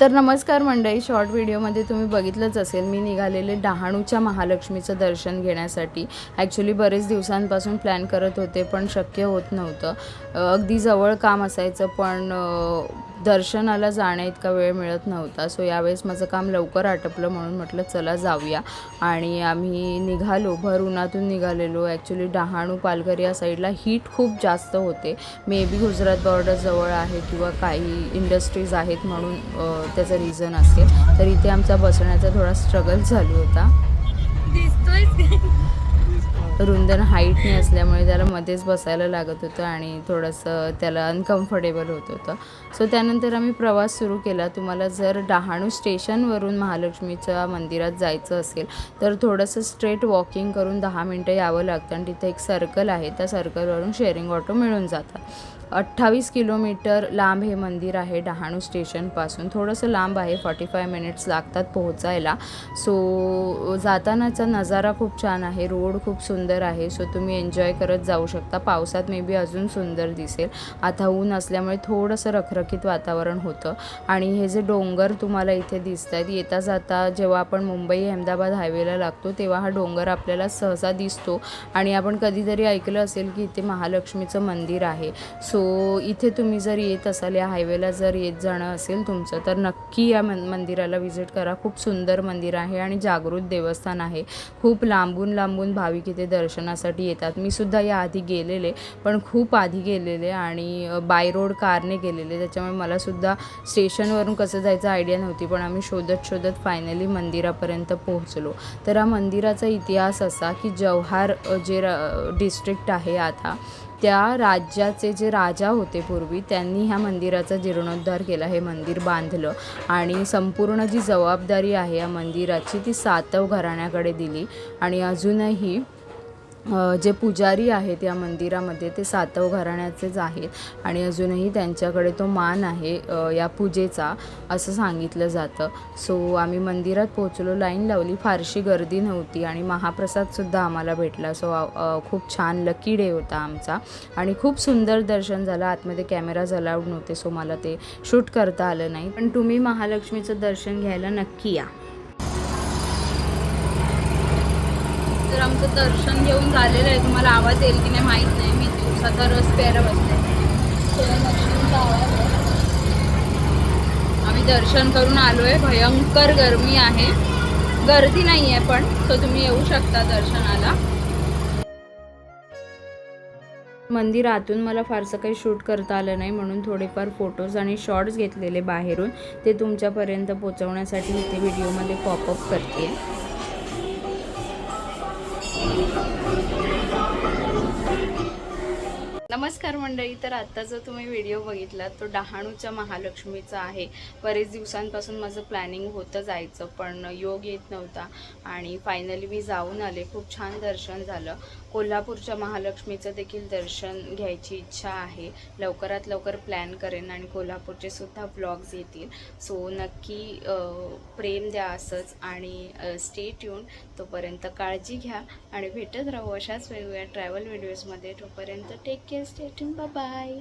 तर नमस्कार मंडळी शॉर्ट व्हिडिओमध्ये तुम्ही बघितलंच असेल मी निघालेले डहाणूच्या महालक्ष्मीचं दर्शन घेण्यासाठी. ॲक्च्युली बरेच दिवसांपासून प्लॅन करत होते पण शक्य होत नव्हतं. अगदी जवळ काम असायचं पण दर्शनाला जाण्या इतका वेळ मिळत नव्हता. सो यावेळेस माझं काम लवकर आटपलं म्हणून म्हटलं चला जाऊया. आणि आम्ही निघालो. भर उन्हातून निघालेलो. ॲक्च्युली डहाणू पालघर या साईडला हीट खूप जास्त होते. मे बी गुजरात बॉर्डरजवळ आहे किंवा काही इंडस्ट्रीज आहेत म्हणून त्याचं रिझन असेल. तर इथे आमचा बसण्याचा थोडा स्ट्रगल चालू होता. रुंदन हाईटने असल्यामुळे त्याला मध्येच बसायला लागत होतं आणि थोडंसं त्याला अनकम्फर्टेबल होत होतं. सो त्यानंतर आम्ही प्रवास सुरू केला. तुम्हाला जर डहाणू स्टेशनवरून महालक्ष्मीच्या मंदिरात जायचं असेल तर थोडंसं स्ट्रेट वॉकिंग करून दहा मिनटं यावं लागतं आणि तिथे एक सर्कल आहे. त्या सर्कलवरून शेअरिंग ऑटो मिळून जातात अठ्ठावीस किलोमीटर लांब हे मंदिर आहे डहाणू स्टेशनपासून. थोडंसं लांब आहे फॉर्टी फाय मिनिट्स लागतात पोहोचायला. सो जातानाचा नजारा खूप छान आहे रोड खूप सुंदर आहे. सो तुम्ही एन्जॉय करत जाऊ शकता. पावसात मे बी अजून सुंदर दिसेल. आता ऊन असल्यामुळे थोडंसं रखरखीत वातावरण होतं. आणि हे जे डोंगर तुम्हाला इथे दिसत आहेत येता जाता जेव्हा आपण मुंबई अहमदाबाद हायवेला लागतो तेव्हा हा डोंगर आपल्याला सहसा दिसतो. आणि आपण कधीतरी ऐकलं असेल की इथे महालक्ष्मीचं मंदिर आहे. सो सो इथे तुम्ही जर येत असाल या हायवेला जर येत जाणं असेल तुमचं तर नक्की या मन मंदिराला व्हिजिट करा. खूप सुंदर मंदिर आहे आणि जागृत देवस्थान आहे. खूप लांबून लांबून भाविक इथे दर्शनासाठी येतात. मी सुद्धा या आधी गेलेले पण खूप आधी गेलेले आणि बाय रोड कारने गेलेले. त्याच्यामुळे मला सुद्धा स्टेशनवरून कसं जायचं आयडिया नव्हती पण आम्ही शोधत शोधत फायनली मंदिरापर्यंत पोहोचलो. तर या मंदिराचा इतिहास असा की जव्हार जे डिस्ट्रिक्ट आहे आता त्या राज्याचे जे राजा होते पूर्वी त्यांनी ह्या मंदिराचा जीर्णोद्धार केला हे मंदिर बांधलं आणि संपूर्ण जी जबाबदारी आहे या मंदिराची ती सातव घराण्याकडे दिली आणि अजूनही जे पुजारी आहेत या मंदिरामध्ये ते सातव घराण्याचेच आहेत आणि अजूनही त्यांच्याकडे तो मान आहे या पूजेचा असं सांगितलं जातं. सो आम्ही मंदिरात पोचलो लाईन लावली फारशी गर्दी नव्हती आणि महाप्रसादसुद्धा आम्हाला भेटला. सो खूप छान लकी डे होता आमचा आणि खूप सुंदर दर्शन झालं. आतमध्ये कॅमेराज अलाउड नव्हते सो मला ते शूट करता आलं नाही. पण तुम्ही महालक्ष्मीचं दर्शन घ्यायला नक्की या तर आमचं दर्शन घेऊन झालेलं आहे. तुम्हाला आवाज येईल की नाही माहीत नाही. मी दिवसाचा रस प्यायला बसते आवाज आम्ही दर्शन करून आलो आहे भयंकर गरमी आहे. गर्दी नाही आहे पण सो तुम्ही येऊ शकता दर्शनाला. मंदिरातून मला फारसं काही शूट करता आलं नाही म्हणून थोडेफार फोटोज आणि शॉर्ट्स घेतलेले बाहेरून. ते तुमच्यापर्यंत पोचवण्यासाठी इथे व्हिडिओमध्ये पॉपअप करते.「そろそろよだれをつけ」नमस्कार मंडळी तर आत्ता जो तुम्ही व्हिडिओ बघितला तो डहाणूच्या महालक्ष्मीचा आहे. बरेच दिवसांपासून माझं प्लॅनिंग होतं जायचं पण योग येत नव्हता आणि फायनली मी जाऊन आले. खूप छान दर्शन झालं. कोल्हापूरच्या महालक्ष्मीचं देखील दर्शन घ्यायची इच्छा आहे. लवकरात लवकर प्लॅन करेन आणि कोल्हापूरचे सुद्धा ब्लॉग्स येतील. सो नक्की प्रेम द्या असंच आणि स्टे ट्यून तोपर्यंत काळजी घ्या आणि भेटत राहू अशाच वेगवेगळ्या ट्रॅव्हल व्हिडिओजमध्ये तोपर्यंत take care stay tuned bye